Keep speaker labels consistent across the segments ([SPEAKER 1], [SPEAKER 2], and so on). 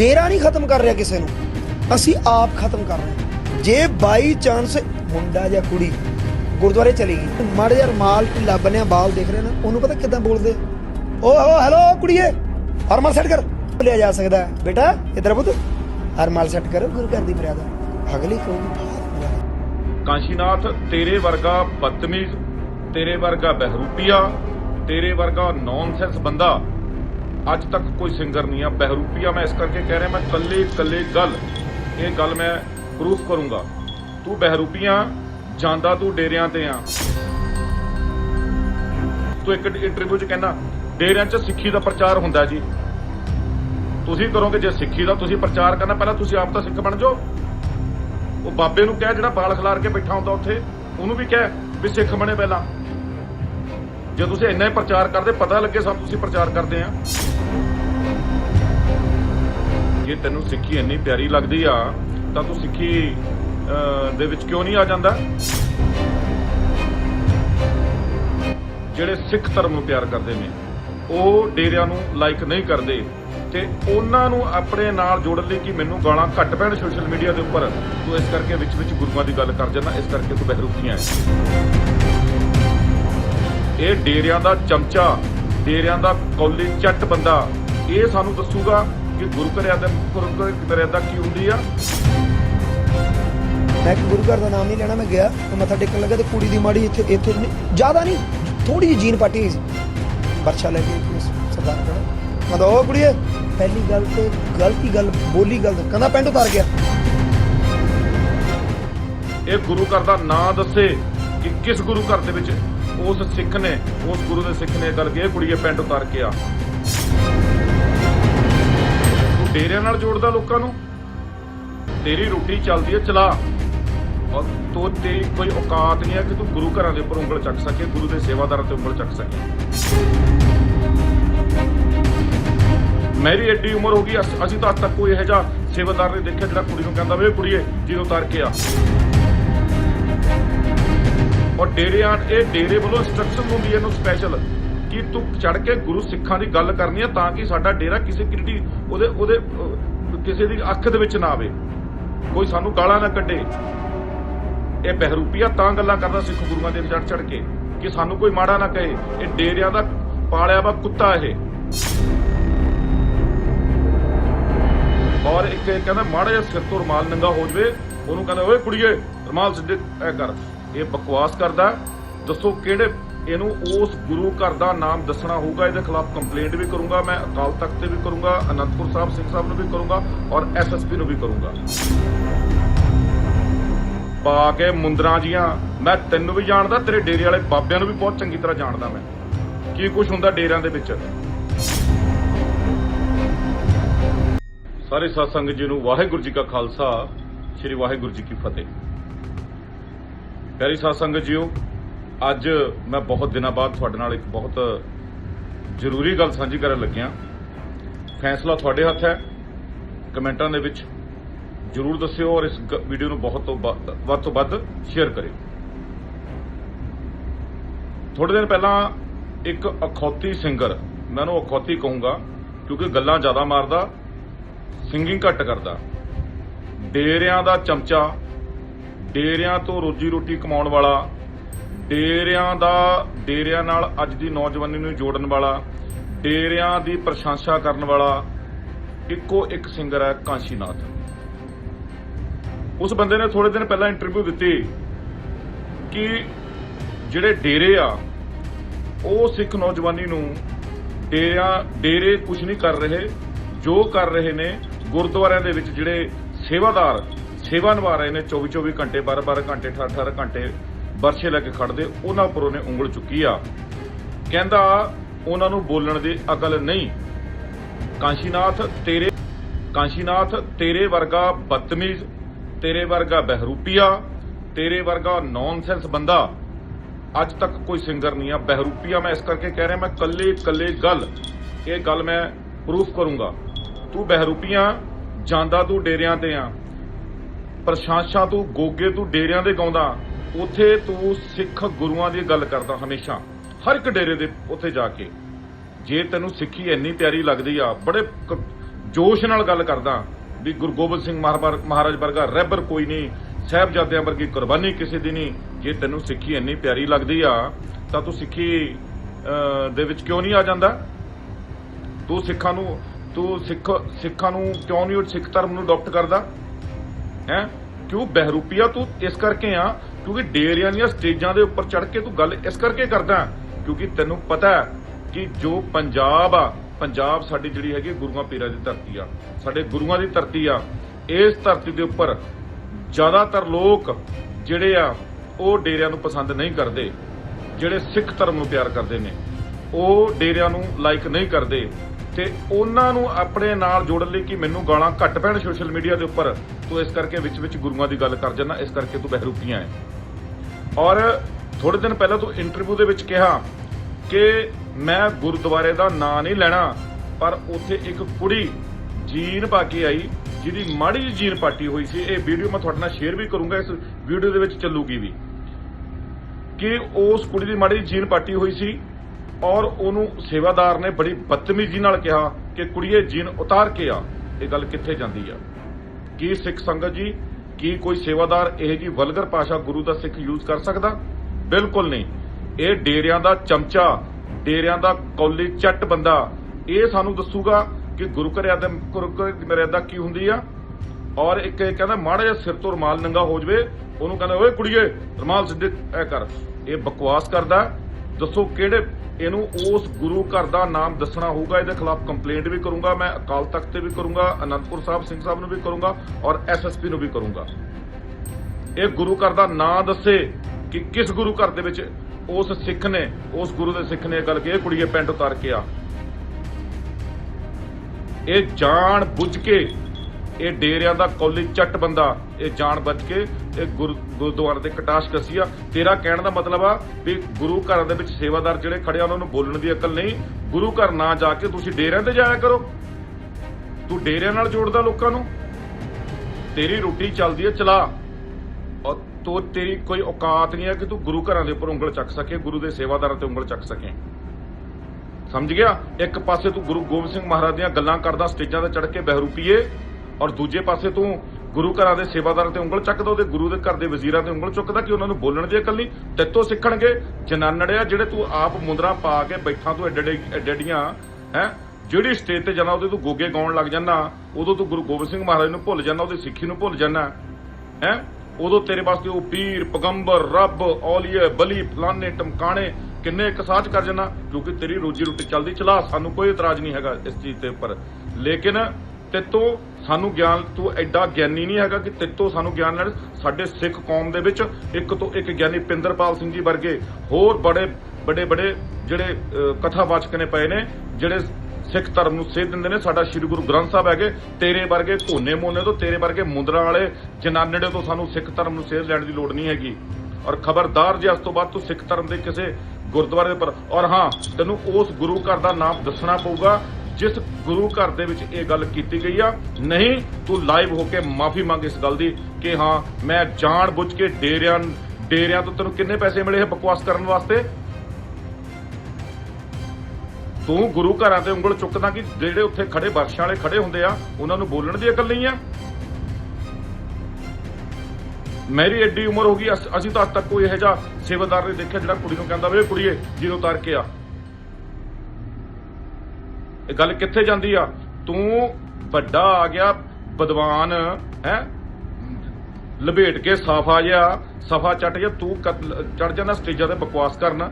[SPEAKER 1] ਡੇਰਾ ਨਹੀਂ ਖਤਮ ਕਰ ਰਿਹਾ ਕਿਸੇ ਨੂੰ। ਅਸੀਂ ਆਪ ਖਤਮ ਕਰ ਰਹੇ ਜੇ ਬਾਈ ਚਾਂਸ ਮੁੰਡਾ ਜਾਂ ਕੁੜੀ ਗੁਰਦੁਆਰੇ ਚਲੀ ਗਈ ਮਾੜੇ ਯਾਰ ਮਾਲ ਢਿੱਲਾ ਬੰਨਿਆ ਬਾਲ ਦੇਖ ਰਹੇ ਨੇ, ਉਹਨੂੰ ਪਤਾ ਕਿਦਾਂ ਬੋਲਦੇ? ਓ ਓ, ਹੈਲੋ, ਕੁੜੀਏ ਹਰਮਲ ਸੈੱਟ ਕਰ। ਲਿਆ ਜਾ ਸਕਦਾ ਬੇਟਾ, ਇਧਰ ਪੁੱਤ। ਹਰਮਲ ਸੈੱਟ ਕਰੋ, ਗੁਰੂ ਘਰ ਦੀ ਮਰਿਆਦਾ। ਅਗਲੀ ਕਹੂਗੀ
[SPEAKER 2] ਕਾਂਸ਼ੀਨਾਥ, ਤੇਰੇ ਵਰਗਾ ਬਦਤਮੀਜ਼, ਤੇਰੇ ਵਰਗਾ ਬਹਿਰੂਪੀਆ, ਤੇਰੇ ਵਰਗਾ ਨੌਨਸੈਂਸ ਬੰਦਾ ਅੱਜ ਤੱਕ ਕੋਈ ਸਿੰਗਰ ਨਹੀਂ ਆ ਬਹਿਰੂਪੀਆ ਮੈਂ ਇਸ ਕਰਕੇ ਕਹਿ ਰਿਹਾ, ਮੈਂ ਕੱਲੇ ਕੱਲੇ ਗੱਲ, ਇਹ ਗੱਲ ਮੈਂ ਪ੍ਰੂਫ ਕਰੂੰਗਾ। ਤੂੰ ਬਹਿਰੂਪੀਆ ਜਾਂਦਾ ਤੂੰ ਡੇਰਿਆਂ ਤੇ ਆ। ਤੂੰ ਇੱਕ ਇੰਟਰਵਿਊ 'ਚ ਕਹਿੰਦਾ ਡੇਰਿਆਂ 'ਚ ਸਿੱਖੀ ਦਾ ਪ੍ਰਚਾਰ ਹੁੰਦਾ ਜੀ। ਤੁਸੀਂ ਕਰੋਗੇ ਜੇ ਸਿੱਖੀ ਦਾ ਤੁਸੀਂ ਪ੍ਰਚਾਰ ਕਰਨਾ, ਪਹਿਲਾਂ ਤੁਸੀਂ ਆਪ ਤਾਂ ਸਿੱਖ ਬਣ ਜਾਓ। ਉਹ ਬਾਬੇ ਨੂੰ ਕਹਿ ਜਿਹੜਾ ਬਾਲ ਖਿਲਾਰ ਕੇ ਬੈਠਾ ਹੁੰਦਾ ਉੱਥੇ, ਉਹਨੂੰ ਵੀ ਕਹਿ ਵੀ ਸਿੱਖ ਬਣੇ ਪਹਿਲਾਂ। ਜੇ ਤੁਸੀਂ ਇੰਨਾ ਹੀ ਪ੍ਰਚਾਰ ਕਰਦੇ, ਪਤਾ ਲੱਗੇ ਸਾਨੂੰ ਤੁਸੀਂ ਪ੍ਰਚਾਰ ਕਰਦੇ ਆ। ਜੇ ਤੈਨੂੰ ਸਿੱਖੀ ਇੰਨੀ ਪਿਆਰੀ ਲੱਗਦੀ ਆ, ਤਾਂ ਤੂੰ ਸਿੱਖੀ ਦੇ ਵਿੱਚ ਕਿਉਂ ਨਹੀਂ ਆ ਜਾਂਦਾ? ਜਿਹੜੇ ਸਿੱਖ ਧਰਮ ਨੂੰ ਪਿਆਰ ਕਰਦੇ ਨੇ, ਉਹ ਡੇਰਿਆਂ ਨੂੰ ਲਾਈਕ ਨਹੀਂ ਕਰਦੇ ਤੇ ਉਹਨਾਂ ਨੂੰ ਆਪਣੇ ਨਾਲ ਜੋੜਨ ਲਈ ਕਿ ਮੈਨੂੰ ਗਾਲਾਂ ਘੱਟ ਪੈਣ ਸੋਸ਼ਲ ਮੀਡੀਆ ਦੇ ਉੱਪਰ। ਤੂੰ ਇਸ ਕਰਕੇ ਵਿੱਚ ਵਿੱਚ ਗੁਰੂਆਂ ਦੀ ਗੱਲ ਕਰ ਜਾਂਦਾ, ਇਸ ਕਰਕੇ ਤੂੰ ਬਹਿਰੂਪੀਆਂ ਇਹ ਡੇਰਿਆਂ ਦਾ ਚਮਚਾ, ਡੇਰਿਆਂ ਦਾ ਕੌਲੀ ਚੱਟ ਬੰਦਾ, ਇਹ ਸਾਨੂੰ ਦੱਸੂਗਾ ਕਿ ਗੁਰੂ ਘਰਿਆਂ ਦਾ ਗੁਰੂ ਘਰਿਆਂ ਦਾ ਕੀ ਹੁੰਦੀ ਆ।
[SPEAKER 1] ਮੈਂ ਇੱਕ ਗੁਰੂ ਘਰ ਦਾ ਨਾਮ ਨਹੀਂ ਲੈਣਾ ਮੈਂ ਗਿਆ ਤੇ ਮੱਥਾ ਟੇਕਣ ਲੱਗਾ ਤੇ ਕੁੜੀ ਦੀ ਮਾੜੀ ਇੱਥੇ ਇੱਥੇ ਨਹੀਂ ਜ਼ਿਆਦਾ ਨਹੀਂ ਥੋੜੀ ਜਿਹੀ ਜੀਨ ਪਾਟੀ ਸੀ। ਵਰਛਾ ਲੈ ਕੇ ਸਰਦਾਰ ਖੜਾ ਕਹਿੰਦਾ ਉਹ ਕੁੜੀਏ ਪਹਿਲੀ ਗੱਲ ਤੇ ਗਲਤੀ ਗੱਲ ਬੋਲੀ ਗੱਲ ਕਹਿੰਦਾ ਪੈਂਟ ਉਤਾਰ ਗਿਆ।
[SPEAKER 2] ਇਹ ਗੁਰੂ ਘਰ ਦਾ ਨਾਂ ਦੱਸੇ ਕਿ ਕਿਸ ਗੁਰੂ ਘਰ ਦੇ ਵਿੱਚ ਉਸ ਸਿੱਖ ਨੇ ਉਸ ਗੁਰੂ ਦੇ ਸਿੱਖ ਨੇ ਗੱਲ ਕਿ ਇਹ ਕੁੜੀਏ ਪੈਂਟ ਉਤਾਰ ਕੇ ਆ। ਡੇਰਿਆਂ ਨਾਲ ਜੋੜਦਾ ਲੋਕਾਂ ਨੂੰ? ਤੇਰੀ ਰੋਟੀ ਚੱਲਦੀ ਹੈ, ਚਲਾ। ਔਰ ਤੋ ਤੇਰੀ ਕੋਈ ਔਕਾਤ ਨਹੀਂ ਹੈ ਕਿ ਤੂੰ ਗੁਰੂ ਘਰਾਂ ਦੇ ਉੱਪਰ ਉਂਗਲ ਚੱਕ ਸਕੇ, ਗੁਰੂ ਦੇ ਸੇਵਾਦਾਰਾਂ ਤੇ ਉਂਗਲ ਚੱਕ ਸਕੇ। ਮੇਰੀ ਐਡੀ ਉਮਰ ਹੋ ਗਈ, ਅਸੀਂ ਤਾਂ ਅੱਜ ਤੱਕ ਕੋਈ ਇਹੋ ਜਿਹਾ ਸੇਵਾਦਾਰ ਨਹੀਂ ਦੇਖਿਆ ਜਿਹੜਾ ਕੁੜੀ ਨੂੰ ਕਹਿੰਦਾ ਵੇ ਕੁੜੀਏ, ਜਿਹਨੂੰ ਉਤਾਰ ਕੇ ਆ। ਔਰ ਡੇਰਿਆਂ ਇਹ ਡੇਰੇ ਵੱਲੋਂ ਇੰਸਟਰਕਸ਼ਨ ਹੁੰਦੀ ਹੈ ਇਹਨੂੰ ਸਪੈਸ਼ਲ ਕਿ ਤੂੰ ਚੜ ਕੇ ਗੁਰੂ ਸਿੱਖਾਂ ਦੀ ਗੱਲ ਕਰਨੀ ਹੈ ਤਾਂ ਕਿ ਸਾਡਾ ਡੇਰਾ ਕਿਸੇ ਕਿਰਟੀ ਉਹਦੇ ਉਹਦੇ ਕਿਸੇ ਦੀ ਅੱਖ ਦੇ ਵਿੱਚ ਨਾ ਆਵੇ। ਕੋਈ ਸਾਨੂੰ ਗਾਲਾਂ ਨਾ ਕੱਢੇ। ਇਹ ਬਹਿਰੂਪੀਆ ਤਾਂ ਗੱਲਾਂ ਕਰਦਾ ਸਿੱਖ ਗੁਰੂਆਂ ਦੇ ਚੜ ਚੜ ਕੇ ਕਿ ਸਾਨੂੰ ਕੋਈ ਮਾੜਾ ਨਾ ਕਹੇ। ਇਹ ਡੇਰਿਆਂ ਦਾ ਪਾਲਿਆ ਵਾ ਕੁੱਤਾ ਇਹ। ਔਰ ਇੱਕ ਕਹਿੰਦਾ, ਮਾੜਾ ਜਿਹਾ ਸਿਰ ਤੋਂ ਰੁਮਾਲ ਨੰਗਾ ਹੋ ਜਵੇ, ਉਹਨੂੰ ਕਹਿੰਦਾ, ਓਏ ਕੁੜੀਏ, ਰੁਮਾਲ ਸਿੱਧੇ ਐ ਕਰ। ਇਹ ਬਕਵਾਸ ਕਰਦਾ। ਦੱਸੋ ਕਿਹੜੇ ਇਹਨੂੰ ਉਸ ਗੁਰੂ ਘਰ ਦਾ ਨਾਮ ਦੱਸਣਾ ਹੋਊਗਾ, ਇਹਦੇ ਖਿਲਾਫ ਕੰਪਲੇਂਟ ਵੀ ਕਰੂੰਗਾ ਮੈਂ, ਅਕਾਲ ਤਖਤ ਤੇ ਵੀ ਕਰੂੰਗਾ, ਅਨੰਦਪੁਰ ਸਾਹਿਬ, ਸਿੰਘ ਸਾਹਿਬ ਨੂੰ ਵੀ ਕਰੂੰਗਾ ਔਰ ਐਸਐਸਪੀ ਨੂੰ ਵੀ ਕਰੂੰਗਾ। ਪਾ ਕੇ ਮੁੰਦਰਾਂ ਜੀਆਂ, ਮੈਂ ਤੈਨੂੰ ਵੀ ਜਾਣਦਾ, ਤੇਰੇ ਡੇਰੇ ਵਾਲੇ ਬਾਬਿਆਂ ਨੂੰ ਵੀ ਬਹੁਤ ਚੰਗੀ ਤਰ੍ਹਾਂ ਜਾਣਦਾ ਮੈਂ। ਕੀ ਕੁਝ ਹੁੰਦਾ ਡੇਰਿਆਂ ਦੇ ਵਿੱਚ? ਸਾਰੇ ਸਾਧ ਸੰਗਤ ਜੀ ਨੂੰ ਵਾਹਿਗੁਰੂ ਜੀ ਕਾ ਖਾਲਸਾ, ਸ੍ਰੀ ਵਾਹਿਗੁਰੂ ਜੀ ਕੀ ਫਤਿਹ। ਪਿਆਰੀ ਸਾਧ ਸੰਗਤ ਜੀਓ ਅੱਜ ਮੈਂ ਬਹੁਤ ਦਿਨਾਂ ਬਾਅਦ ਤੁਹਾਡੇ ਨਾਲ ਇੱਕ ਬਹੁਤ ਜ਼ਰੂਰੀ ਗੱਲ ਸਾਂਝੀ ਕਰਨ ਲੱਗਿਆ। ਫੈਸਲਾ ਤੁਹਾਡੇ ਹੱਥ ਹੈ। ਕਮੈਂਟਾਂ ਦੇ ਵਿੱਚ ਜਰੂਰ ਦੱਸਿਓ ਔਰ ਇਸ ਗ- ਵੀਡੀਓ ਨੂੰ ਬਹੁਤ ਤੋਂ ਵੱਧ ਵੱਧ ਤੋਂ ਵੱਧ ਸ਼ੇਅਰ ਕਰਿਓ। ਥੋੜੇ ਦਿਨ ਪਹਿਲਾਂ ਇੱਕ ਅਖੌਤੀ ਸਿੰਗਰ, ਮੈਂ ਉਹਨੂੰ ਅਖੌਤੀ ਕਹੂੰਗਾ ਕਿਉਂਕਿ ਗੱਲਾਂ ਜ਼ਿਆਦਾ ਮਾਰਦਾ, ਸਿੰਗਿੰਗ ਘੱਟ ਕਰਦਾ। ਡੇਰਿਆਂ ਦਾ ਚਮਚਾ, ਡੇਰਿਆਂ ਤੋਂ ਰੋਜੀ ਰੋਟੀ ਕਮਾਉਣ ਵਾਲਾ ਡੇਰਿਆਂ ਦਾ, ਡੇਰਿਆਂ ਨਾਲ ਅੱਜ ਦੀ ਨੌਜਵਾਨੀ ਨੂੰ ਜੋੜਨ ਵਾਲਾ, ਡੇਰਿਆਂ ਦੀ ਪ੍ਰਸ਼ੰਸਾ ਕਰਨ ਵਾਲਾ ਇੱਕੋ ਇੱਕ ਸਿੰਗਰ ਹੈ ਕਾਂਸ਼ੀਨਾਥ। ਉਸ ਬੰਦੇ ਨੇ ਥੋੜੇ ਦਿਨ ਪਹਿਲਾਂ ਇੰਟਰਵਿਊ ਦਿੱਤੀ ਕਿ ਜਿਹੜੇ ਡੇਰੇ ਆ, ਉਹ ਸਿੱਖ ਨੌਜਵਾਨੀ ਨੂੰ ਡੇਰਿਆਂ, ਡੇਰੇ ਕੁਝ ਨਹੀਂ ਕਰ ਰਹੇ, ਜੋ ਕਰ ਰਹੇ ਨੇ, ਗੁਰਦੁਆਰਿਆਂ ਦੇ ਵਿੱਚ ਜਿਹੜੇ ਸੇਵਾਦਾਰ, ਸੇਵਾ ਨਿਭਾ ਰਹੇ ਨੇ 24 24 ਘੰਟੇ 12 12 ਘੰਟੇ 18 18 ਘੰਟੇ ਵਰਸ਼ੇ ਲੈ ਕੇ ਖੜਦੇ, ਉਹਨਾਂ ਪਰ ਉਹਨੇ ਉਂਗਲ ਚੁੱਕੀ ਆ। ਕਹਿੰਦਾ, ਉਹਨਾਂ ਨੂੰ ਬੋਲਣ ਦੀ ਅਕਲ ਨਹੀਂ। ਕਾਂਸ਼ੀਨਾਥ, ਤੇਰੇ ਕਾਂਸ਼ੀਨਾਥ, ਤੇਰੇ ਵਰਗਾ ਬਦਤਮੀਜ਼, ਤੇਰੇ ਵਰਗਾ ਬਹਿਰੂਪੀਆ, ਤੇਰੇ ਵਰਗਾ ਨੌਨਸੈਂਸ ਬੰਦਾ। ਅੱਜ ਤੱਕ ਕੋਈ ਸਿੰਗਰ ਨਹੀਂ ਆ, ਬਹਿਰੂਪੀਆ ਮੈਂ ਇਸ ਕਰਕੇ ਕਹਿ ਰਿਹਾ, ਮੈਂ ਕੱਲੇ ਕੱਲੇ ਗੱਲ, ਇਹ ਗੱਲ ਮੈਂ ਪ੍ਰੂਫ ਕਰੂੰਗਾ। ਤੂੰ ਬਹਿਰੂਪੀਆ, ਜਾਂਦਾ ਤੂੰ ਡੇਰਿਆਂ ਤੇ ਆ। ਪ੍ਰਸ਼ਾਂਸਾ ਤੂੰ, ਗੋਗੇ ਤੂੰ ਡੇਰਿਆਂ ਦੇ ਗਾਉਂਦਾ। ਉੱਥੇ ਤੂੰ ਸਿੱਖ ਗੁਰੂਆਂ ਦੀ ਗੱਲ ਕਰਦਾ ਹਮੇਸ਼ਾ। ਹਰ ਇੱਕ ਡੇਰੇ ਦੇ ਉੱਥੇ ਜਾ ਕੇ। ਜੇ ਤੈਨੂੰ ਸਿੱਖੀ ਇੰਨੀ ਪਿਆਰੀ ਲੱਗਦੀ ਆ, ਬੜੇ ਜੋਸ਼ ਨਾਲ ਗੱਲ ਕਰਦਾ ਵੀ ਗੁਰੂ ਗੋਬਿੰਦ ਸਿੰਘ ਮਹਾਰਾਜ ਮਹਾਰਾਜ ਵਰਗਾ ਰਹਿਬਰ ਕੋਈ ਨਹੀਂ, ਸਾਹਿਬਜ਼ਾਦਿਆਂ ਵਰਗੀ ਕੁਰਬਾਨੀ ਕਿਸੇ ਦੀ ਨਹੀਂ। ਜੇ ਤੈਨੂੰ ਸਿੱਖੀ ਇੰਨੀ ਪਿਆਰੀ ਲੱਗਦੀ ਆ, ਤਾਂ ਤੂੰ ਸਿੱਖੀ ਦੇ ਵਿੱਚ ਕਿਉਂ ਨਹੀਂ ਆ ਜਾਂਦਾ? ਤੂੰ ਸਿੱਖਾਂ ਨੂੰ, ਤੂੰ ਸਿੱਖ, ਸਿੱਖਾਂ ਨੂੰ ਕਿਉਂ ਨਹੀਂ ਉਹ ਸਿੱਖ ਧਰਮ ਨੂੰ ਅਡਾਪਟ ਕਰਦਾ? ਹੈ? ਕਿਉਂ ਬਹਿਰੂਪੀਆ ਤੂੰ? ਇਸ ਕਰਕੇ ਆ ਕਿਉਂਕਿ ਡੇਰਿਆਂ ਦੀਆਂ ਸਟੇਜਾਂ ਦੇ ਉੱਪਰ ਚੜ ਕੇ ਤੂੰ ਗੱਲ ਇਸ ਕਰਕੇ ਕਰਦਾ ਕਿਉਂਕਿ ਤੈਨੂੰ ਪਤਾ ਕਿ ਜੋ ਪੰਜਾਬ ਆ, ਪੰਜਾਬ ਸਾਡੀ ਜਿਹੜੀ ਹੈਗੀ ਗੁਰੂਆਂ ਪੀਰਾਂ ਦੀ ਧਰਤੀ ਆ, ਸਾਡੇ ਗੁਰੂਆਂ ਦੀ ਧਰਤੀ ਆ, ਇਸ ਧਰਤੀ ਦੇ ਉੱਪਰ ਜ਼ਿਆਦਾਤਰ ਲੋਕ ਜਿਹੜੇ ਆ, ਉਹ ਡੇਰਿਆਂ ਨੂੰ ਪਸੰਦ ਨਹੀਂ ਕਰਦੇ, ਜਿਹੜੇ ਸਿੱਖ ਧਰਮ ਨੂੰ ਪਿਆਰ ਕਰਦੇ ਨੇ, ਉਹ ਡੇਰਿਆਂ ਨੂੰ ਲਾਈਕ ਨਹੀਂ ਕਰਦੇ ਤੇ ਉਹਨਾਂ ਨੂੰ ਆਪਣੇ ਨਾਲ ਜੋੜਨ ਲਈ ਕਿ ਮੈਨੂੰ ਗਾਲਾਂ ਘੱਟ ਪੈਣ ਸੋਸ਼ਲ ਮੀਡੀਆ ਦੇ ਉੱਪਰ। ਤੂੰ ਇਸ ਕਰਕੇ ਵਿੱਚ ਵਿੱਚ ਗੁਰੂਆਂ ਦੀ ਗੱਲ ਕਰ ਜਾਂਦਾ, ਇਸ ਕਰਕੇ ਤੂੰ ਬਹਿਰੂਪੀਆਂ ਹੈ ਔਰ ਥੋੜੇ ਦਿਨ ਪਹਿਲਾਂ ਤੂੰ ਇੰਟਰਵਿਊ ਦੇ ਵਿੱਚ ਕਿਹਾ ਕਿ ਮੈਂ ਗੁਰਦੁਆਰੇ ਦਾ ਨਾਂ ਨਹੀਂ ਲੈਣਾ, ਪਰ ਉੱਥੇ ਇੱਕ ਕੁੜੀ ਜੀਨ ਪਾ ਕੇ ਆਈ, ਜਿਹਦੀ ਮਾੜੀ ਜਿਹੀ ਜੀਨ ਪਾਟੀ ਹੋਈ ਸੀ। ਇਹ ਵੀਡੀਓ ਮੈਂ ਤੁਹਾਡੇ ਨਾਲ ਸ਼ੇਅਰ ਵੀ ਕਰੂੰਗਾ, ਇਸ ਵੀਡੀਓ ਦੇ ਵਿੱਚ ਚੱਲੂਗੀ ਵੀ। ਕਿ ਉਸ ਕੁੜੀ ਦੀ ਮਾੜੀ ਜਿਹੀ ਜੀਨ ਪਾਟੀ ਹੋਈ ਸੀ ਔਰ ਉਹਨੂੰ ਸੇਵਾਦਾਰ ਨੇ ਬੜੀ ਬਦਤਮੀਜ਼ੀ ਨਾਲ ਕਿਹਾ ਕਿ ਕੁੜੀਏ ਜੀਨ ਉਤਾਰ ਕੇ ਆ। ਇਹ ਗੱਲ ਕਿੱਥੇ ਜਾਂਦੀ ਆ? ਕੀ ਸਿੱਖ ਸੰਗਤ ਜੀ, ਕੀ ਕੋਈ ਸੇਵਾਦਾਰ ਇਹ ਜੀ ਵਲਗਰ ਭਾਸ਼ਾ ਗੁਰੂ ਦਾ ਸਿੱਖ ਯੂਜ਼ ਕਰ ਸਕਦਾ? ਬਿਲਕੁਲ ਨਹੀਂ। ਇਹ ਡੇਰਿਆਂ ਦਾ ਚਮਚਾ, ਡੇਰਿਆਂ ਦਾ ਕੌਲੀ ਚੱਟ ਬੰਦਾ, ਇਹ ਸਾਨੂੰ ਦੱਸੂਗਾ ਕਿ ਗੁਰੂ ਘਰਿਆ ਦੇ ਗੁਰੂ ਘਰ ਦੀ ਮਰਿਆਦਾ ਕੀ ਹੁੰਦੀ ਆ? ਔਰ ਇੱਕ ਕਹਿੰਦਾ, ਮਾੜਾ ਜਿਹਾ ਸਿਰ ਤੋਂ ਰਮਾਲ ਨੰਗਾ ਹੋ ਜਵੇ, ਉਹਨੂੰ ਕਹਿੰਦਾ, ਓਏ ਕੁੜੀਏ, ਰਮਾਲ ਸਿੱਧੇ ਐ ਕਰ। ਇਹ ਬਕਵਾਸ ਕਰਦਾ। ਦੱਸੋ ਕਿਹੜੇ ਇਹਨੂੰ ਉਸ ਗੁਰੂ ਘਰ ਦਾ ਨਾਮ ਦੱਸਣਾ ਹੋਊਗਾ, ਇਹਦੇ ਖਿਲਾਫ ਕੰਪਲੇਂਟ ਵੀ ਕਰੂੰਗਾ ਮੈਂ, ਅਕਾਲ ਤਖਤ ਤੇ ਵੀ ਕਰੂੰਗਾ, ਅਨੰਦਪੁਰ ਸਾਹਿਬ ਸਿੰਘ ਸਾਹਿਬ ਨੂੰ ਵੀ ਕਰੂੰਗਾ ਔਰ ਐਸਐਸਪੀ ਨੂੰ ਵੀ ਕਰੂੰਗਾ। ਇਹ ਗੁਰੂ ਘਰ ਦਾ ਨਾਂ ਦੱਸੇ ਕਿ ਕਿਸ ਗੁਰੂ ਘਰ ਦੇ ਵਿੱਚ ਉਸ ਸਿੱਖ ਨੇ, ਉਸ ਗੁਰੂ ਦੇ ਸਿੱਖ ਨੇ ਇਹ ਗੱਲ ਕਿ ਇਹ ਕੁੜੀਏ ਪੈਂਟ ਉਤਾਰ ਕੇ ਆ। ਇਹ ਜਾਣ ਬੁੱਝ ਕੇ ਇਹ ਡੇਰਿਆਂ ਦਾ ਕੌਲੀ ਚੱਟ ਬੰਦਾ ਇਹ ਜਾਣ ਬੁੱਝ ਕੇ ਇਹ ਗੁਰ- ਗੁਰਦੁਆਰੇ ਦੇ ਕਟਾਸ਼ ਕਸੀਆ ਤੇਰਾ ਕਹਿਣ ਦਾ ਮਤਲਬ ਆ ਵੀ ਗੁਰੂ ਘਰਾਂ ਦੇ ਵਿੱਚ ਸੇਵਾਦਾਰ ਜਿਹੜੇ ਖੜੇ ਆ, ਉਹਨਾਂ ਨੂੰ ਬੋਲਣ ਦੀ ਅਕਲ ਨਹੀਂ। ਗੁਰੂ ਘਰ ਨਾ ਜਾ ਕੇ ਤੁਸੀਂ ਡੇਰਿਆਂ ਤੇ ਜਾਇਆ ਕਰੋ। ਤੂੰ ਡੇਰਿਆਂ ਨਾਲ ਜੋੜਦਾ ਲੋਕਾਂ ਨੂੰ। ਤੇਰੀ ਰੋਟੀ ਚੱਲਦੀ ਹੈ ਚਲਾ। ਔਰ ਤੋ ਤੇਰੀ ਕੋਈ ਔਕਾਤ ਨਹੀਂ ਹੈ ਕਿ ਤੂੰ ਗੁਰੂ ਘਰਾਂ ਦੇ ਉੱਪਰ ਉਂਗਲ ਚੱਕ ਸਕੇ, ਗੁਰੂ ਦੇ ਸੇਵਾਦਾਰਾਂ ਤੇ ਉਂਗਲ ਚੱਕ ਸਕੇ। ਸਮਝ ਗਿਆ? ਇੱਕ ਪਾਸੇ ਤੂੰ ਗੁਰੂ ਗੋਬਿੰਦ ਸਿੰਘ ਮਹਾਰਾਜ ਦੀਆਂ ਗੱਲਾਂ ਕਰਦਾ, ਸਟੇਜਾਂ ਤੇ ਚੜ ਕੇ ਬਹਿਰੂਪੀਏ, ਔਰ ਦੂਜੇ ਪਾਸੇ ਤੂੰ ਗੁਰੂ ਘਰਾਂ ਦੇ ਸੇਵਾਦਾਰਾਂ ਤੇ ਉਂਗਲ ਚੱਕਦਾ, ਉਹਦੇ ਗੁਰੂ ਦੇ ਘਰ ਦੇ ਵਜ਼ੀਰਾਂ ਤੇ ਉਂਗਲ ਚੁੱਕਦਾ, ਕਿ ਉਹਨਾਂ ਨੂੰ ਬੋਲਣ ਦੀ ਅਕਲ ਨਹੀਂ ਤੇਤੋਂ ਸਿੱਖਣਗੇ। ਜਨਾਨੜਿਆ ਜਿਹੜੇ ਤੂੰ ਆਪ ਮੁੰਦਰਾ ਪਾ ਕੇ ਬੈਠਾ, ਤੂੰ ਐਡੇ ਐਡੜੀਆਂ ਹੈ? ਜਿਹੜੀ ਸਟੇਜ ਤੇ ਜਾਣਾ, ਉਹਦੇ ਤੂੰ ਗੋਗੇ ਗਾਉਣ ਲੱਗ ਜਾਂਦਾ, ਉਦੋਂ ਤੂੰ ਗੁਰੂ ਗੋਬਿੰਦ ਸਿੰਘ ਮਹਾਰਾਜ ਨੂੰ ਭੁੱਲ ਜਾਂਦਾ, ਉਹਦੀ ਸਿੱਖੀ ਨੂੰ ਭੁੱਲ ਜਾਂਦਾ, ਹੈ? ਉਦੋਂ ਤੇਰੇ ਵਾਸਤੇ ਉਹ ਪੀਰ, ਪਗੰਬਰ, ਰੱਬ, ਔਲੀਏ, ਬਲੀ ਫਲਾਨੇ ਟਮਕਾਣੇ, ਕਿੰਨੇ ਇੱਕ ਸਾਚ ਕਰ ਜਾਣਾ ਕਿਉਂਕਿ ਤੇਰੀ ਰੋਜੀ ਰੋਟੀ ਚੱਲਦੀ, ਚਲਾ, ਸਾਨੂੰ ਕੋਈ ਇਤਰਾਜ਼ ਨਹੀਂ ਹੈਗਾ ਇਸ ਚੀਜ਼ ਦੇ ਉੱਪਰ। ਲੇਕਿਨ ਤੇਤੋਂ ਸਾਨੂੰ ਗਿਆਨ ਤੂੰ ਐਡਾ ਗਿਆਨੀ ਨਹੀਂ ਹੈਗਾ ਕਿ ਤੇਤੋਂ ਸਾਨੂੰ ਗਿਆਨ ਲੈਣ। ਸਾਡੇ ਸਿੱਖ ਕੌਮ ਦੇ ਵਿੱਚ ਇੱਕ ਤੋਂ ਇੱਕ ਗਿਆਨੀ ਪਿੰਦਰਪਾਲ ਸਿੰਘ ਜੀ ਵਰਗੇ ਹੋਰ ਬੜੇ ਬੜੇ ਬੜੇ ਜਿਹੜੇ ਕਥਾਵਾਚਕ ਨੇ ਪਏ ਨੇ, ਜਿਹੜੇ ਸਿੱਖ ਧਰਮ ਨੂੰ ਸੇਧ ਦਿੰਦੇ ਨੇ। ਸਾਡਾ ਸ੍ਰੀ ਗੁਰੂ ਗ੍ਰੰਥ ਸਾਹਿਬ ਹੈਗੇ, ਤੇਰੇ ਵਰਗੇ ਧੋਨੇ ਮੋਨੇ ਤੋਂ ਤੇਰੇ ਵਰਗੇ ਮੁੰਦਰਾਂ ਵਾਲੇ ਜਨਾਨੜੇ ਤੋਂ ਸਾਨੂੰ ਸਿੱਖ ਧਰਮ ਨੂੰ ਸੇਧ ਲੈਣ ਦੀ ਲੋੜ ਨਹੀਂ ਹੈਗੀ। ਔਰ ਖਬਰਦਾਰ ਜੇ ਅੱਜ ਤੋਂ ਬਾਅਦ ਤੂੰ ਸਿੱਖ ਧਰਮ ਦੇ ਕਿਸੇ ਗੁਰਦੁਆਰੇ ਦੇ ਉੱਪਰ ਔਰ ਹਾਂ, ਤੈਨੂੰ ਉਸ ਗੁਰੂ ਘਰ ਦਾ ਨਾਮ ਦੱਸਣਾ ਪਊਗਾ ਜਿਸ ਗੁਰੂ ਘਰ ਦੇ ਵਿੱਚ ਇਹ ਗੱਲ ਕੀਤੀ ਗਈ ਆ, ਨਹੀਂ, ਤੂੰ ਲਾਈਵ ਹੋ ਕੇ ਮਾਫੀ ਮੰਗ ਇਸ ਗੱਲ ਦੀ ਕਿ ਹਾਂ, ਮੈਂ ਜਾਣ ਬੁੱਝ ਕੇ ਡੇਰਿਆਂ ਡੇਰਿਆਂ ਤੋਂ ਤੈਨੂੰ ਕਿੰਨੇ ਪੈਸੇ ਮਿਲੇ ਇਹ ਬਕਵਾਸ ਕਰਨ ਵਾਸਤੇ? ਤੂੰ ਗੁਰੂ ਘਰਾਂ ਤੇ ਉਂਗਲ ਚੁੱਕਦਾ ਕਿ ਜਿਹੜੇ ਉੱਥੇ ਖੜੇ ਬਖਸ਼ਾਂ ਵਾਲੇ ਖੜੇ ਹੁੰਦੇ ਆ, ਉਹਨਾਂ ਨੂੰ ਬੋਲਣ ਦੀ ਅਕਲ ਨਹੀਂ ਆ? ਮੇਰੀ ਐਡੀ ਉਮਰ ਹੋ ਗਈ, ਅਸ- ਅਸੀਂ ਤਾਂ ਅੱਜ ਤੱਕ ਕੋਈ ਇਹੋ ਜਿਹਾ ਸੇਵਾਦਾਰ ਨਹੀਂ ਦੇਖਿਆ ਜਿਹੜਾ ਕੁੜੀ ਨੂੰ ਕਹਿੰਦਾ ਵੇ, ਕੁੜੀਏ, ਜੀਰੋ ਉਤਾਰ ਕੇ ਆ। ਇਹ ਗੱਲ ਕਿੱਥੇ ਜਾਂਦੀ ਆ? ਤੂੰ ਵੱਡਾ ਆ ਗਿਆ ਬਦਵਾਨ ਹੈ? ਲਪੇਟ ਕੇ ਸਾਫਾ ਜਿਹਾ, ਸਫਾ ਚੱਟ ਜਾ ਤੂੰ ਚੜ ਜਾਂਦਾ ਸਟੇਜਾਂ ਤੇ ਬਕਵਾਸ ਕਰਨਾ।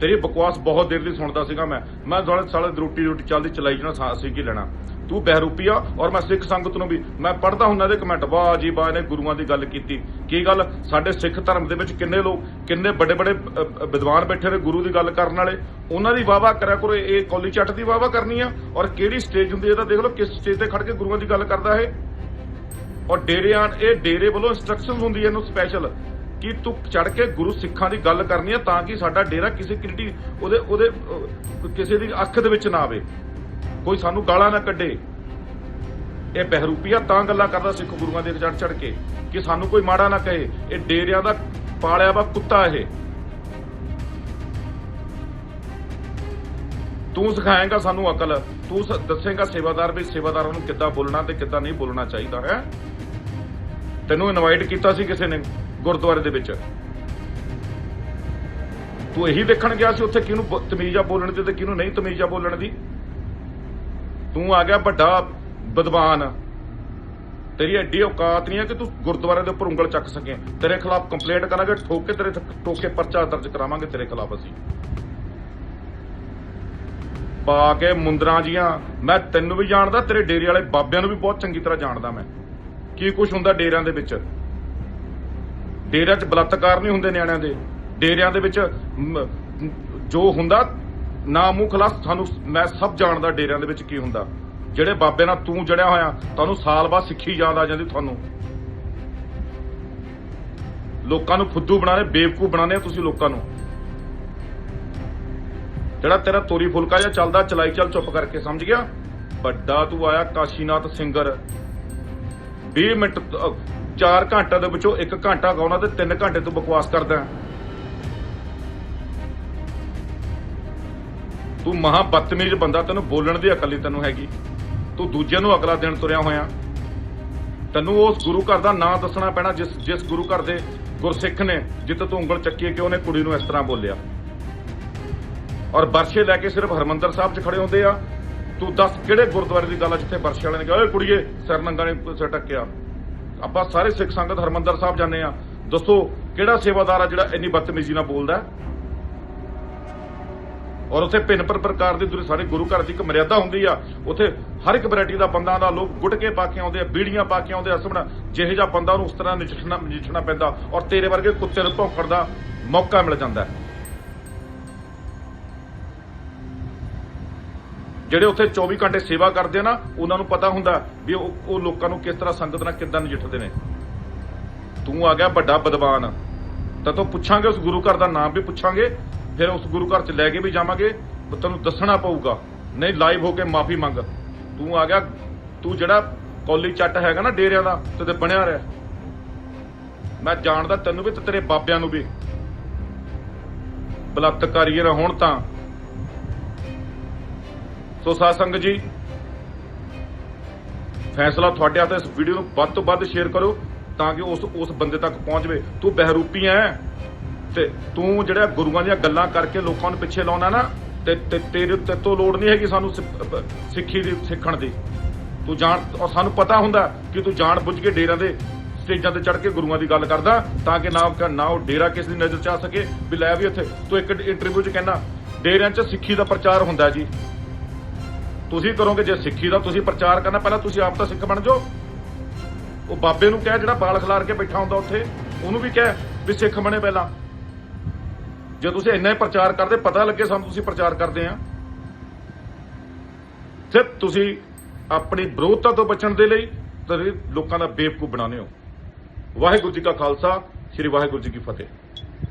[SPEAKER 2] ਤੇਰੀ ਬਕਵਾਸ ਬਹੁਤ ਦੇਰ ਦੀ ਸੁਣਦਾ ਸੀਗਾ ਮੈਂ। ਮੈਂ ਸਾਲੇ ਸਾਲੇ ਰੋਟੀ ਰੋਟੀ ਚੱਲਦੀ ਚਲਾਈ ਜਾਣਾ ਅਸੀਂ ਕੀ ਲੈਣਾ। ਤੂੰ ਬਹਿਰੂਪੀਆ ਔਰ ਮੈਂ ਸਿੱਖ ਸੰਗਤ ਨੂੰ ਵੀ। ਮੈਂ ਪੜਦਾ ਹੁੰਦਾ ਇਹਦੇ ਕਮੈਂਟ। ਵਾਹ ਜੀ ਵਾਹ ਨੇ ਗੁਰੂਆਂ ਦੀ ਗੱਲ ਕੀਤੀ। ਕੀ ਗੱਲ? ਸਾਡੇ ਸਿੱਖ ਧਰਮ ਦੇ ਵਿੱਚ ਕਿੰਨੇ ਲੋਕ, ਕਿੰਨੇ ਵੱਡੇ ਵੱਡੇ ਵਿਦਵਾਨ ਬੈਠੇ ਨੇ ਗੁਰੂ ਦੀ ਗੱਲ ਕਰਨ ਵਾਲੇ। ਉਹਨਾਂ ਦੀ ਵਾਵਾ ਕਰਿਆ ਕਰੋ। ਇਹ ਕੌਲੀ ਚੱਟ ਦੀ ਵਾਵਾ ਕਰਨੀ ਆ। ਔਰ ਕਿਹੜੀ ਸਟੇਜ ਹੁੰਦੀ ਹੈ ਤਾਂ ਦੇਖ ਲਓ, ਕਿਸ ਸਟੇਜ ਤੇ ਖੜ ਕੇ ਗੁਰੂਆਂ ਦੀ ਗੱਲ ਕਰਦਾ ਇਹ। ਔਰ ਡੇਰਿਆਂ ਇਹ ਡੇਰੇ ਵੱਲੋਂ ਇਨਸਟਰਕਸ਼ਨ ਹੁੰਦੀ ਹੈ ਇਹਨੂੰ ਸਪੈਸ਼ਲ ਕਿ ਤੂੰ ਚੜ ਕੇ ਗੁਰੂ ਸਿੱਖਾਂ ਦੀ ਗੱਲ ਕਰਨੀ ਹੈ ਤਾਂ ਕਿ ਸਾਡਾ ਡੇਰਾ ਕਿਸੇ ਕ੍ਰਿਟੀ ਉਹਦੇ ਉਹਦੇ ਕਿਸੇ ਦੀ ਅੱਖ ਦੇ ਵਿੱਚ ਨਾ ਆਵੇ। ਕੋਈ ਸਾਨੂੰ ਗਾਲਾਂ ਨਾ ਕੱਢੇ। ਇਹ ਬਹਿਰੂਪੀਆ ਤਾਂ ਗੱਲਾਂ ਕਰਦਾ ਸਿੱਖ ਗੁਰੂਆਂ ਦੇ ਚੜ ਚੜ ਕੇ ਕਿ ਸਾਨੂੰ ਕੋਈ ਮਾੜਾ ਨਾ ਕਹੇ। ਇਹ ਡੇਰਿਆਂ ਦਾ ਪਾਲਿਆ ਵਾ ਕੁੱਤਾ ਇਹ। ਤੂੰ ਸਿਖਾਏਂਗਾ ਸਾਨੂੰ ਅਕਲ। ਤੂੰ ਸ- ਦੱਸੇਗਾ ਸੇਵਾਦਾਰ ਵੀ ਸੇਵਾਦਾਰਾਂ ਨੂੰ ਕਿੱਦਾਂ ਬੋਲਣਾ ਤੇ ਕਿੱਦਾਂ ਨਹੀਂ ਬੋਲਣਾ ਚਾਹੀਦਾ, ਹੈ? ਤੈਨੂੰ ਇਨਵਾਈਟ ਕੀਤਾ ਸੀ ਕਿਸੇ ਨੇ? ਗੁਰਦੁਆਰੇ ਦੇ ਵਿੱਚ। ਤੂੰ ਇਹੀ ਦੇਖਣ ਗਿਆ ਸੀ ਉੱਥੇ ਕਿਹਨੂੰ ਤਮੀਜ਼ਾ ਬੋਲਣ ਦੀ ਤੇ ਕਿਹਨੂੰ ਨਹੀਂ ਤਮੀਜ਼ਾ ਬੋਲਣ ਦੀ? ਤੂੰ ਆ ਗਿਆ ਵੱਡਾ ਵਿਦਵਾਨ। ਤੇਰੀ ਐਡੀ ਔਕਾਤ ਨਹੀਂ ਹੈ ਕਿ ਤੂੰ ਗੁਰਦੁਆਰੇ ਦੇ ਉੱਪਰ ਉਂਗਲ ਚੱਕ ਸਕੇ। ਤੇਰੇ ਖਿਲਾਫ ਕੰਪਲੇਂਟ ਕਰਾਂਗੇ, ਠੋਕ ਕੇ ਤੇਰੇ ਤੇ- ਠੋਕ ਕੇ ਪਰਚਾ ਦਰਜ ਕਰਾਵਾਂਗੇ ਤੇਰੇ ਖਿਲਾਫ ਅਸੀਂ। ਪਾ ਕੇ ਮੁੰਦਰਾਂ ਜੀਆਂ, ਮੈਂ ਤੈਨੂੰ ਵੀ ਜਾਣਦਾ, ਤੇਰੇ ਡੇਰੇ ਵਾਲੇ ਬਾਬਿਆਂ ਨੂੰ ਵੀ ਬਹੁਤ ਚੰਗੀ ਤਰ੍ਹਾਂ ਜਾਣਦਾ ਮੈਂ। ਕੀ ਕੁਝ ਹੁੰਦਾ ਡੇਰਿਆਂ ਦੇ ਵਿੱਚ? ਡੇਰਿਆਂ 'ਚ ਬਲਾਤਕਾਰ ਨਹੀਂ ਹੁੰਦੇ ਨਿਆਣਿਆਂ ਦੇ। ਡੇਰਿਆਂ ਦੇ ਵਿੱਚ ਜੋ ਹੁੰਦਾ, ਨਾ ਮੂੰਹ ਖਲਾਸ ਸਾਨੂੰ ਮੈਂ ਸਭ ਜਾਣਦਾ ਡੇਰਿਆਂ ਦੇ ਵਿੱਚ ਕੀ ਹੁੰਦਾ। ਜਿਹੜੇ ਬਾਬੇ ਨਾਲ ਤੂੰ ਜੜਿਆ ਹੋਇਆ, ਤੁਹਾਨੂੰ ਸਾਲ ਬਾਅਦ ਸਿੱਖੀ ਯਾਦ ਆ ਜਾਂਦੀ ਤੁਹਾਨੂੰ। ਲੋਕਾਂ ਨੂੰ ਫੁੱਦੂ ਬਣਾਣੇ ਬੇਵਕੂ ਬਣਾਣੇ ਆ ਤੁਸੀਂ ਲੋਕਾਂ ਨੂੰ। ਜਿਹੜਾ ਤੇਰਾ ਤੋਰੀ ਫੁਲਕਾ ਜਿਹਾ ਚੱਲਦਾ, ਚਲਾਈ ਚੱਲ ਚੁੱਪ ਕਰਕੇ, ਸਮਝ ਗਿਆ? ਵੱਡਾ ਤੂੰ ਆਇਆ ਕਾਸ਼ੀਨਾਥ ਸਿੰਗਰ। 20 ਮਿੰਟ 4 ਘੰਟੇ ਦੇ ਵਿੱਚੋਂ 1 ਘੰਟਾ ਗਾਉਣਾ ਤੇ 3 ਘੰਟੇ ਤੂੰ ਬਕਵਾਸ ਕਰਦਾ ਤੂੰ ਮਹਾ ਬਦਤਮੀਜ਼ ਬੰਦਾ, ਤੈਨੂੰ ਬੋਲਣ ਦੀ ਅਕਲ ਹੀ ਤੈਨੂੰ ਹੈਗੀ। ਤੂੰ ਦੂਜਿਆਂ ਨੂੰ ਅਗਲਾ ਦਿਨ ਤੁਰਿਆ ਹੋਇਆ। ਤੈਨੂੰ ਉਸ ਗੁਰੂ ਘਰ ਦਾ ਨਾਂ ਦੱਸਣਾ ਪੈਣਾ, ਜਿਸ ਜਿਸ ਗੁਰੂ ਘਰ ਦੇ ਗੁਰਸਿੱਖ ਨੇ, ਜਿੱਥੇ ਤੂੰ ਉਂਗਲ ਚੱਕੀ ਕਿ ਉਹਨੇ ਕੁੜੀ ਨੂੰ ਇਸ ਤਰ੍ਹਾਂ ਬੋਲਿਆ। ਔਰ ਬਰਸ਼ੇ ਲੈ ਕੇ ਸਿਰਫ ਹਰਮੰਦਰ ਸਾਹਿਬ 'ਚ ਖੜੇ ਹੁੰਦੇ ਆ। ਤੂੰ ਦੱਸ ਕਿਹੜੇ ਗੁਰਦੁਆਰੇ ਦੀ ਗੱਲ ਆ ਜਿੱਥੇ ਬਰਸ਼ੇ ਵਾਲੇ ਨੇ ਕਿਹਾ, ਓਏ ਕੁੜੀਏ, ਸਿਰ ਨੰਗਾ ਨੇ ਸਿਰ ਟੱਕਿਆ ਆਪਾਂ ਸਾਰੇ ਸਿੱਖ ਸੰਗਤ ਹਰਮੰਦਰ ਸਾਹਿਬ ਜਾਂਦੇ ਆ ਦੱਸੋ, ਕਿਹੜਾ ਸੇਵਾਦਾਰ ਆ ਜਿਹੜਾ ਇੰਨੀ ਬਦਤਮੀਜ਼ੀ ਨਾਲ ਬੋਲਦਾ ਔਰ ਉੱਥੇ ਭਿੰਨ ਪਰ ਪ੍ਰਕਾਰ ਦੀ ਦੂਰੇ ਸਾਰੇ ਗੁਰੂ ਘਰ ਦੀ ਇੱਕ ਮਰਿਆਦਾ ਹੁੰਦੀ ਆ। ਉੱਥੇ ਹਰ ਇੱਕ ਵੈਰਾਈਟੀ ਦਾ ਬੰਦਾ ਦਾ ਲੋਕ ਗੁਟਕੇ ਪਾ ਕੇ ਆਉਂਦੇ ਆ, ਬੀੜੀਆਂ ਪਾ ਕੇ ਆਉਂਦੇ ਆ ਸਮਣਾ ਜਿਹੇ ਜਿਹਾ ਬੰਦਾ ਉਹਨੂੰ ਉਸ ਤਰ੍ਹਾਂ ਨਜਿੱਠਣਾ ਨਜਿੱਠਣਾ ਪੈਂਦਾ ਔਰ ਤੇਰੇ ਵਰਗੇ ਕੁੱਤੇ ਨੂੰ ਭੌਂਕਣ ਦਾ ਮੌਕਾ ਮਿਲ ਜਾਂਦਾ ਹੈ। ਜਿਹੜੇ ਉੱਥੇ 24 ਘੰਟੇ ਸੇਵਾ ਕਰਦੇ ਆ ਨਾ, ਉਹਨਾਂ ਨੂੰ ਪਤਾ ਹੁੰਦਾ ਵੀ ਉਹ ਲੋਕਾਂ ਨੂੰ ਕਿਸ ਤਰ੍ਹਾਂ ਸੰਗਤ ਨਾਲ ਕਿੱਦਾਂ ਨਜਿੱਠਦੇ ਨੇ। ਤੂੰ ਆ ਗਿਆ ਵੱਡਾ ਬਦਵਾਨ ਤਾਂ ਤੂੰ ਪੁੱਛਾਂਗੇ ਉਸ ਗੁਰੂ ਘਰ ਦਾ ਨਾਮ ਵੀ ਪੁੱਛਾਂਗੇ, ਫਿਰ ਉਸ ਗੁਰੂ ਘਰ ਚ ਲੈ ਕੇ ਵੀ ਜਾਵਾਂਗੇ ਤੈਨੂੰ ਦੱਸਣਾ ਪਊਗਾ। ਨਹੀਂ ਲਾਈਵ ਹੋ ਕੇ ਮਾਫੀ ਮੰਗ। ਤੂੰ ਆ ਗਿਆ, ਤੂੰ ਜਿਹੜਾ ਕੌਲੀ ਚੱਟ ਹੈਗਾ ਨਾ ਡੇਰਿਆਂ ਦਾ, ਤੇ ਤੇ ਬਣਿਆ ਰਿਹਾ। ਮੈਂ ਜਾਣਦਾ ਤੈਨੂੰ ਵੀ ਤੇ ਤੇਰੇ ਬਾਬਿਆਂ ਨੂੰ ਵੀ। ਬਲਾਤਕਾਰੀ ਹੋਣ ਤਾਂ ਸੋ ਸਾਧ ਸੰਗਤ ਜੀ, ਫੈਸਲਾ ਤੁਹਾਡੇ ਹੱਥ ਇਸ ਵੀਡੀਓ ਨੂੰ ਵੱਧ ਤੋਂ ਵੱਧ ਸ਼ੇਅਰ ਕਰੋ ਤਾਂ ਕਿ ਉਸ ਉਸ ਬੰਦੇ ਤੱਕ ਪਹੁੰਚ ਤੂੰ ਬਹਿਰੂਪੀ ਐ ਤੇ ਤੂੰ ਜਿਹੜਾ ਗੁਰੂਆਂ ਦੀਆਂ ਗੱਲਾਂ ਕਰਕੇ ਲੋਕਾਂ ਨੂੰ ਪਿੱਛੇ ਲਾਉਣਾ ਨਾ, ਤੇ ਤੇਰੇ ਤੇ ਤੋਂ ਲੋੜ ਨਹੀਂ ਹੈਗੀ ਸਾਨੂੰ ਸਿੱਖੀ ਦੀ ਸਿੱਖਣ ਦੀ। ਤੂੰ ਜਾਣ ਸਾਨੂੰ ਪਤਾ ਹੁੰਦਾ ਕਿ ਤੂੰ ਜਾਣ ਬੁੱਝ ਕੇ ਡੇਰਿਆਂ ਦੇ ਸਟੇਜਾਂ ਤੇ ਚੜ ਕੇ ਗੁਰੂਆਂ ਦੀ ਗੱਲ ਕਰਦਾ ਤਾਂ ਕਿ ਨਾ ਨਾ ਉਹ ਡੇਰਾ ਕਿਸੇ ਦੀ ਨਜ਼ਰ ਚ ਆ ਸਕੇ। ਵੀ ਲੈ ਵੀ ਉੱਥੇ, ਤੂੰ ਇੱਕ ਇੰਟਰਵਿਊ 'ਚ ਕਹਿੰਦਾ ਡੇਰਿਆਂ 'ਚ ਸਿੱਖੀ ਦਾ ਪ੍ਰਚਾਰ ਹੁੰਦਾ ਜੀ। ਤੁਸੀਂ ਕਰੋਗੇ ਜੇ ਸਿੱਖੀ ਦਾ ਤੁਸੀਂ ਪ੍ਰਚਾਰ ਕਰਨਾ, ਪਹਿਲਾਂ ਤੁਸੀਂ ਆਪ ਤਾਂ ਸਿੱਖ ਬਣ ਜਾਓ। ਉਹ ਬਾਬੇ ਨੂੰ ਕਹਿ ਜਿਹੜਾ ਬਾਲ ਖਿਲਾਰ ਕੇ ਬੈਠਾ ਹੁੰਦਾ ਉੱਥੇ, ਉਹਨੂੰ ਵੀ ਕਹਿ ਵੀ ਸਿੱਖ ਬਣੇ ਪਹਿਲਾਂ। ਜੇ ਤੁਸੀਂ ਇੰਨਾ ਹੀ ਪ੍ਰਚਾਰ ਕਰਦੇ, ਪਤਾ ਲੱਗੇ ਸਾਨੂੰ ਤੁਸੀਂ ਪ੍ਰਚਾਰ ਕਰਦੇ ਆ। ਸਿਰਫ ਤੁਸੀਂ ਆਪਣੀ ਵਿਰੋਧਤਾ ਤੋਂ ਬਚਣ ਦੇ ਲਈ ਤੇ ਲੋਕਾਂ ਦਾ ਬੇਵਕੂਫ ਬਣਾਉਂਦੇ ਹੋ। ਵਾਹਿਗੁਰੂ ਜੀ ਕਾ ਖਾਲਸਾ, ਸ੍ਰੀ ਵਾਹਿਗੁਰੂ ਜੀ ਕੀ ਫਤਿਹ।